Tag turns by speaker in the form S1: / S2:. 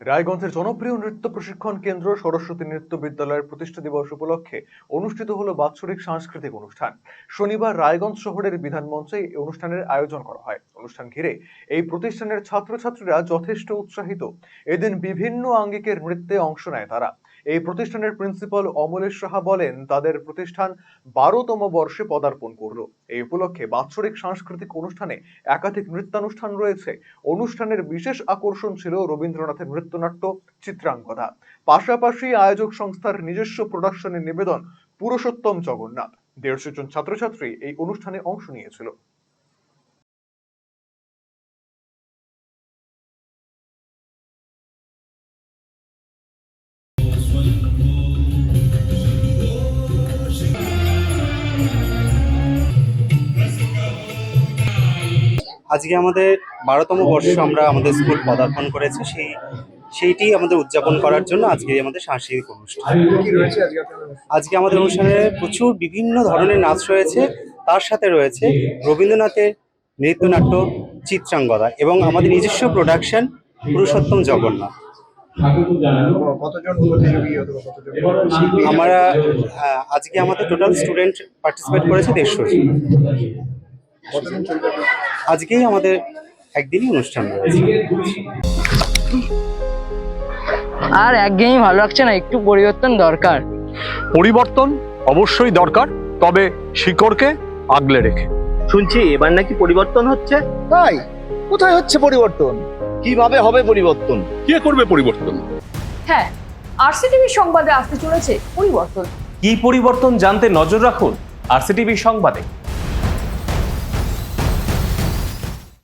S1: রায়গঞ্জের জনপ্রিয় নৃত্য প্রশিক্ষণ কেন্দ্র সরস্বতী নৃত্য বিদ্যালয়ের প্রতিষ্ঠা দিবস উপলক্ষে অনুষ্ঠিত হলো বাৎসরিক সাংস্কৃতিক অনুষ্ঠান। শনিবার রায়গঞ্জ শহরের বিধান মঞ্চে এই অনুষ্ঠানের আয়োজন করা হয়। অনুষ্ঠান ঘিরে এই প্রতিষ্ঠানের ছাত্রছাত্রীরা যথেষ্ট উৎসাহিত। এদিন বিভিন্ন আঙ্গিকের নৃত্যে অংশ নেয় তারা। এই প্রতিষ্ঠানের প্রিন্সিপাল অমলেশ সাহা বলেন, তাদের প্রতিষ্ঠান বারোতম বর্ষে পদার্পণ করল। এই উপলক্ষে বাৎসরিক সাংস্কৃতিক অনুষ্ঠানে একাধিক নৃত্যানুষ্ঠান রয়েছে। অনুষ্ঠানের বিশেষ আকর্ষণ ছিল রবীন্দ্রনাথের নৃত্যনাট্য চিত্রাঙ্গদা। পাশাপাশি আয়োজক সংস্থার নিজস্ব প্রোডাকশনের নিবেদন পুরুষোত্তম জগন্নাথ। দেড়শো জন ছাত্রছাত্রী এই অনুষ্ঠানে অংশ নিয়েছিল।
S2: আজকে আমাদের বারোতম বর্ষ আমরা আমাদের স্কুল পদার্পণ করেছি। সেই, সেইটি আমাদের উদযাপন করার জন্য আজকে আমাদের সাংস্কৃতিক অনুষ্ঠান।
S3: আজকে
S2: আমাদের অনুষ্ঠানে প্রচুর বিভিন্ন ধরনের নাচ রয়েছে। তার সাথে রয়েছে রবীন্দ্রনাথের নৃত্যনাট্য চিত্রাঙ্গদা এবং আমাদের নিজস্ব প্রোডাকশন পুরুষোত্তম জগন্নাথ। আমরা আজকে আমাদের টোটাল স্টুডেন্ট পার্টিসিপেট করেছে দেড়শো? আজকেই আমাদের একদিনই অনুষ্ঠান রয়েছে।
S4: আর একঘেয়েমি ভালো লাগছে না একটু পরিবর্তন দরকার।
S5: পরিবর্তন অবশ্যই দরকার তবে শিকড়কে আগলে রেখে।
S6: শুনছি এবার নাকি পরিবর্তন হচ্ছে?
S7: তাই? কোথায় হচ্ছে পরিবর্তন?
S6: কীভাবে হবে পরিবর্তন?
S5: কে করবে পরিবর্তন?
S8: হ্যাঁ আরসিটিভি সংবাদে আসতে চলেছে পরিবর্তন।
S9: কি পরিবর্তন জানতে নজর রাখুন আরসিটিভি সংবাদে।